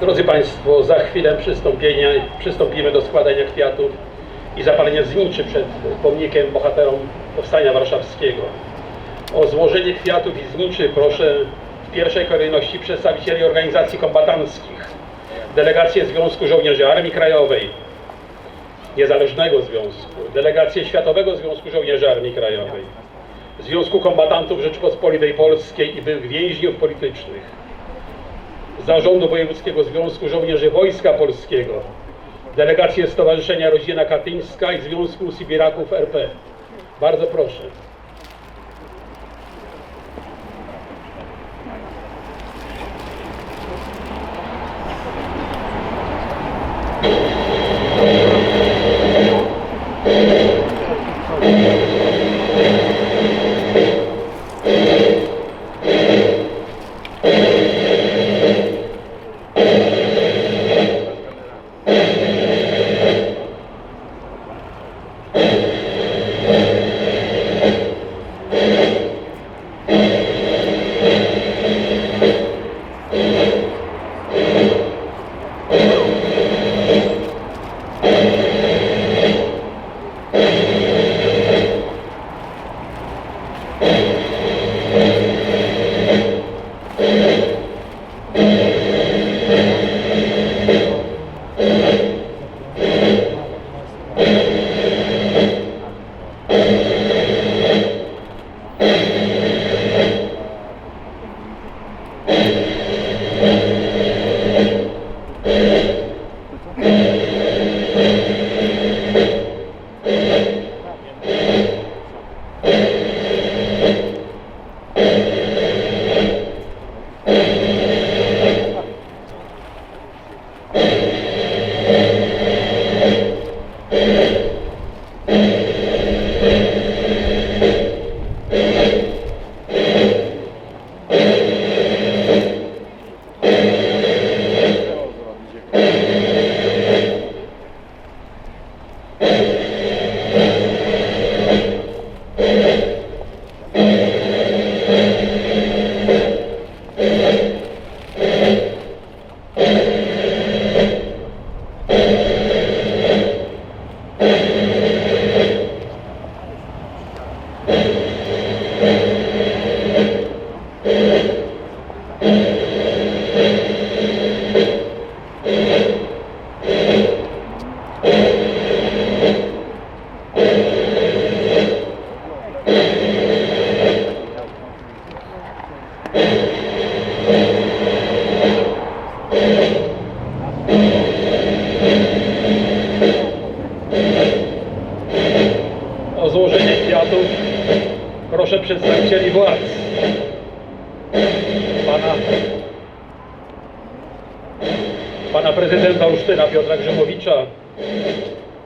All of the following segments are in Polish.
Drodzy Państwo, za chwilę przystąpimy do składania kwiatów i zapalenia zniczy przed pomnikiem bohaterom Powstania Warszawskiego. O złożenie kwiatów i zniczy proszę w pierwszej kolejności przedstawicieli organizacji kombatanckich, delegację Związku Żołnierzy Armii Krajowej, Niezależnego Związku, delegację Światowego Związku Żołnierzy Armii Krajowej, Związku Kombatantów Rzeczypospolitej Polskiej i byłych więźniów politycznych, Zarządu Wojewódzkiego Związku Żołnierzy Wojska Polskiego, delegację Stowarzyszenia Rodzina Katyńska i Związku Sybiraków RP. Bardzo proszę. Amen.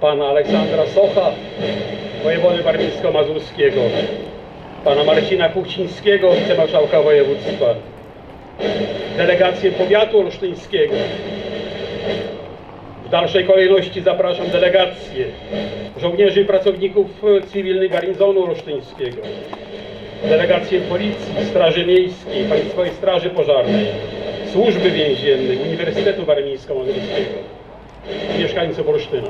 Pana Aleksandra Socha, wojewody warmińsko-mazurskiego, pana Marcina Kuchcińskiego, wicemarszałka województwa, delegację powiatu olsztyńskiego, w dalszej kolejności zapraszam delegację żołnierzy i pracowników cywilnych garnizonu olsztyńskiego, delegację Policji, Straży Miejskiej, Państwowej Straży Pożarnej, Służby Więziennej, Uniwersytetu Warmińsko-Mazurskiego, mieszkańców Olsztyna.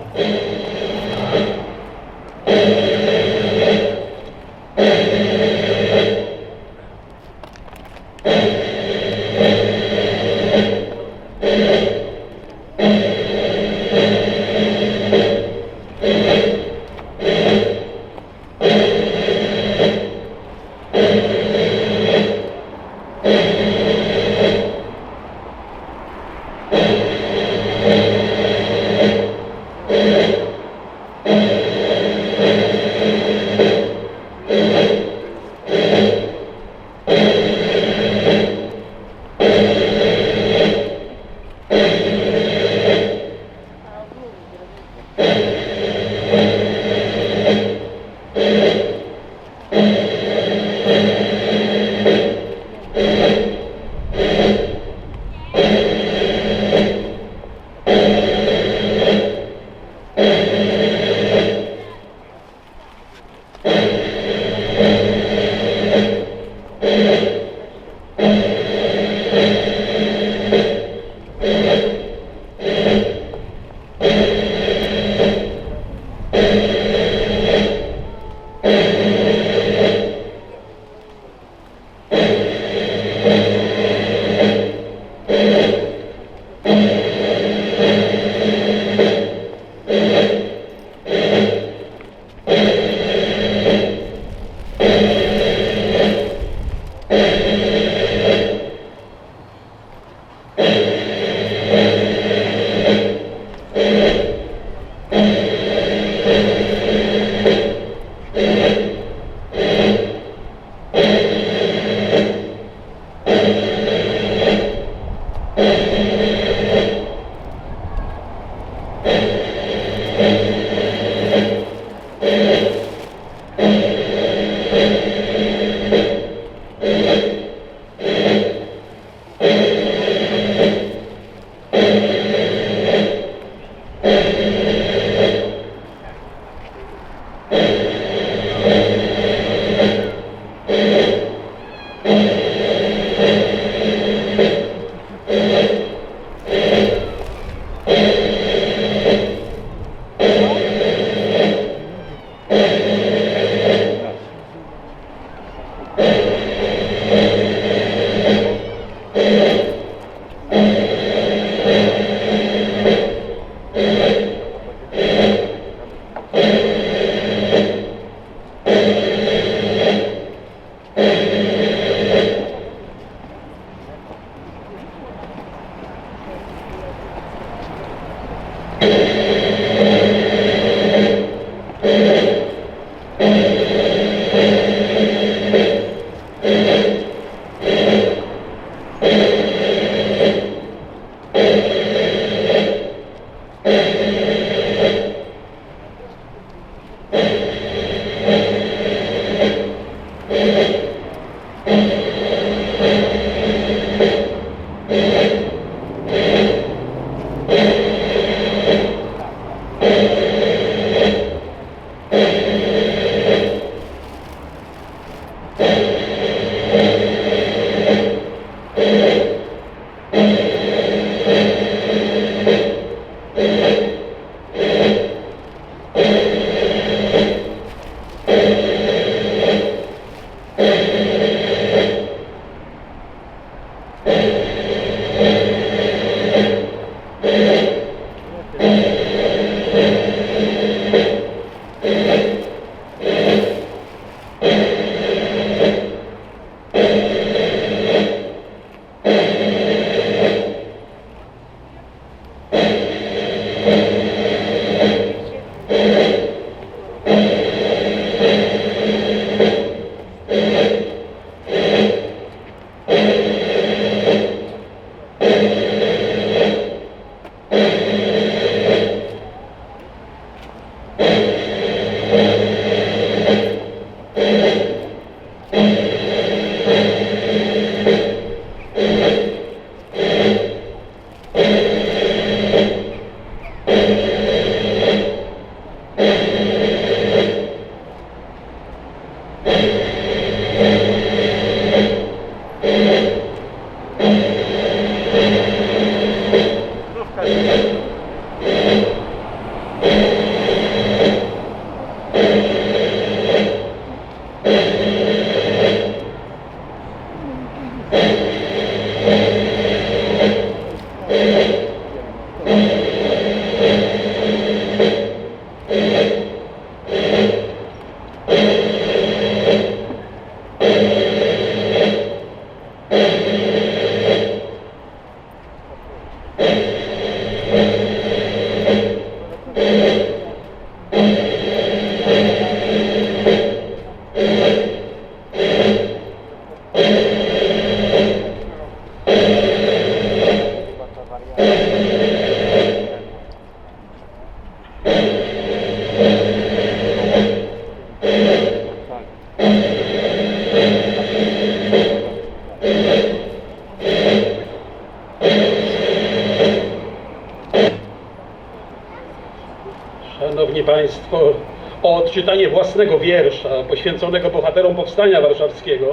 Wiersza poświęconego bohaterom Powstania Warszawskiego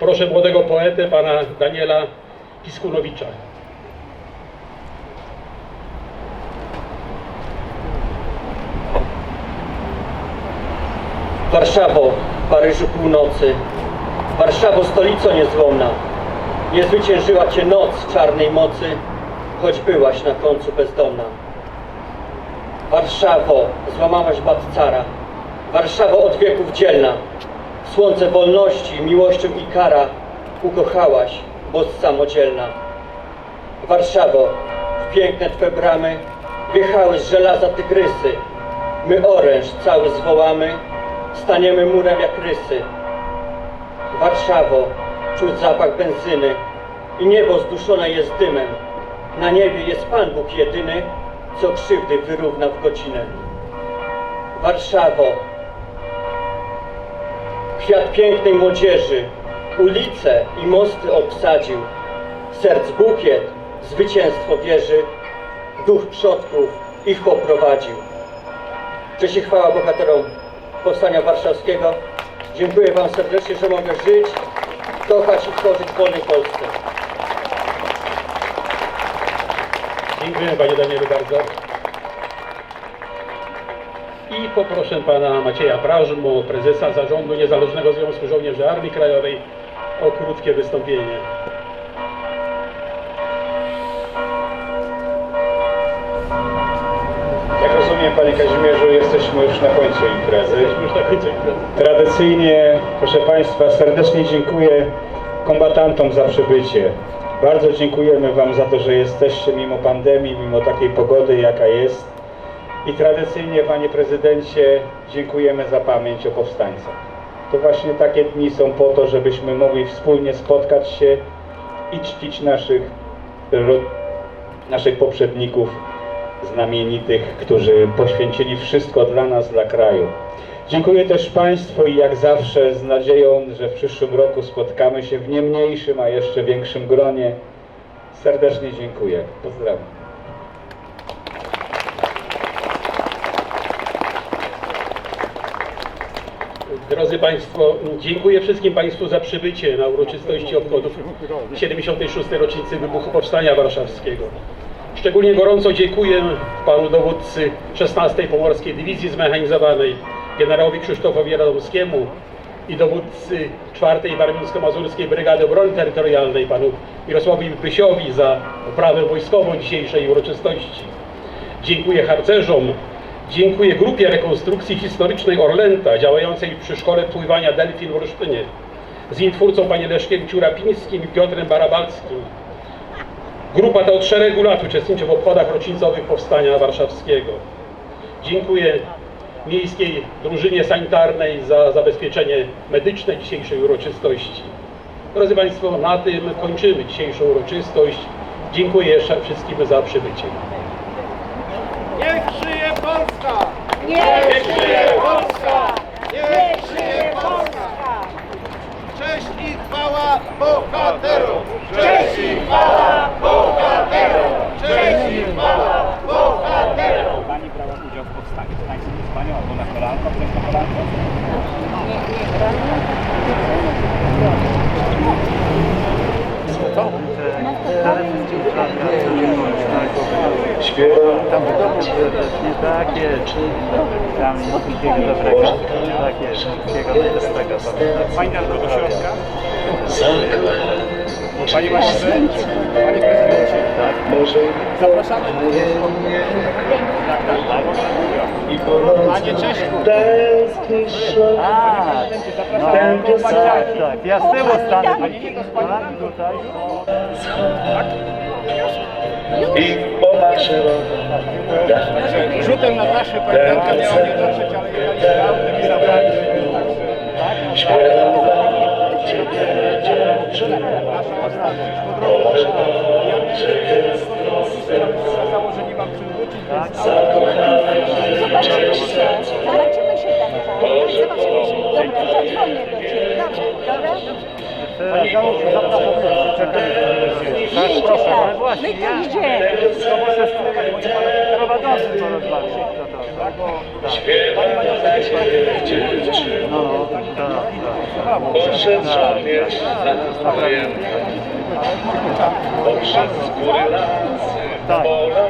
proszę młodego poetę, pana Daniela Piskunowicza. Warszawo, Paryżu północy, Warszawo, stolico niezłomna, nie zwyciężyła cię noc czarnej mocy, choć byłaś na końcu bezdomna. Warszawo, złamałaś bat cara, Warszawo od wieków dzielna, słońce wolności, miłością i kara, ukochałaś, bo samodzielna. Warszawo, w piękne Twe bramy wjechały z żelaza tygrysy. My oręż cały zwołamy, staniemy murem jak rysy. Warszawo, czuć zapach benzyny i niebo zduszone jest dymem. Na niebie jest Pan Bóg jedyny, co krzywdy wyrówna w godzinę. Warszawo, kwiat pięknej młodzieży, ulice i mosty obsadził. Serc bukiet, zwycięstwo wierzy, duch przodków ich poprowadził. Cześć i chwała bohaterom Powstania Warszawskiego. Dziękuję Wam serdecznie, że mogę żyć, kochać i tworzyć w wolnej Polsce. Dziękuję panie Danielu bardzo. I poproszę pana Macieja Prażmo, prezesa Zarządu Niezależnego Związku Żołnierzy Armii Krajowej o krótkie wystąpienie. Jak rozumiem, Panie Kazimierzu, jesteśmy już na końcu imprezy. Jesteśmy już na końcu imprezy. Tradycyjnie, proszę Państwa, serdecznie dziękuję kombatantom za przybycie. Bardzo dziękujemy Wam za to, że jesteście mimo pandemii, mimo takiej pogody, jaka jest. I tradycyjnie, Panie Prezydencie, dziękujemy za pamięć o powstańcach. To właśnie takie dni są po to, żebyśmy mogli wspólnie spotkać się i czcić naszych, naszych poprzedników znamienitych, którzy poświęcili wszystko dla nas, dla kraju. Dziękuję też Państwu i jak zawsze z nadzieją, że w przyszłym roku spotkamy się w nie mniejszym, a jeszcze większym gronie. Serdecznie dziękuję. Pozdrawiam. Drodzy Państwo, dziękuję wszystkim Państwu za przybycie na uroczystości obchodów 76. rocznicy wybuchu Powstania Warszawskiego. Szczególnie gorąco dziękuję panu dowódcy 16. Pomorskiej Dywizji Zmechanizowanej, generałowi Krzysztofowi Radomskiemu i dowódcy 4. Warmińsko-Mazurskiej Brygady Obrony Terytorialnej, panu Mirosławowi Bysiowi za oprawę wojskową dzisiejszej uroczystości. Dziękuję harcerzom, dziękuję Grupie Rekonstrukcji Historycznej Orlęta działającej przy Szkole Pływania Delfin w Olsztynie z jej twórcą panie Leszkiem Ciurapińskim i Piotrem Barabalskim. Grupa ta od szeregu lat uczestniczy w obchodach rocznicowych Powstania Warszawskiego. Dziękuję Miejskiej Drużynie Sanitarnej za zabezpieczenie medyczne dzisiejszej uroczystości. Drodzy Państwo, na tym kończymy dzisiejszą uroczystość. Dziękuję wszystkim za przybycie. Niech żyje Polska! Niech żyje Polska! Cześć i chwała bohaterom! Cześć i chwała bohaterom! Cześć i chwała bohaterom! Pani brała udział w powstaniu. Sobie z Panią albo na kolanko, ktoś na kolanko? Śpiewam Tam w domu serdecznie, tak jest. Tam wszystkiego dobrego. Tak jest, wszystkiego najlepszego. Fajnie albo do środka. Panie Marsze, Panie Prezydencie, tak. może Zapraszamy. tak, Tak, tak, tak. Panie Czeszku. A, no, tak, tak. Ja z tyłu stanę. Tak, tutaj. I pomaszerował. Rzutem na nasze pamiątkę miało nie dotrzeć, ale jechaliśmy autem i zabraliśmy. Śpiewam dla ciebie że jest to serce Założenie mam przywrócić, tak? zakochane cześć Zobaczymy się tam. Zobaczymy się. Dobra, zadzwonię do Ciebie. Dobrze? Dobra? Tak, proszę, ale My właśnie, tu ja idziemy. to muszę spływać, bo nie mamy prowadzący to, tak? Tak. Śpiewam dla ciebie dziewczyno, No, tak, tak. poprzez żołnierz zastajem, poprzez góry lasy Tak, pola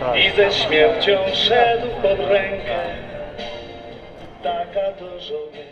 tak. i ze śmiercią szedł pod rękę. Taka to żołnierz.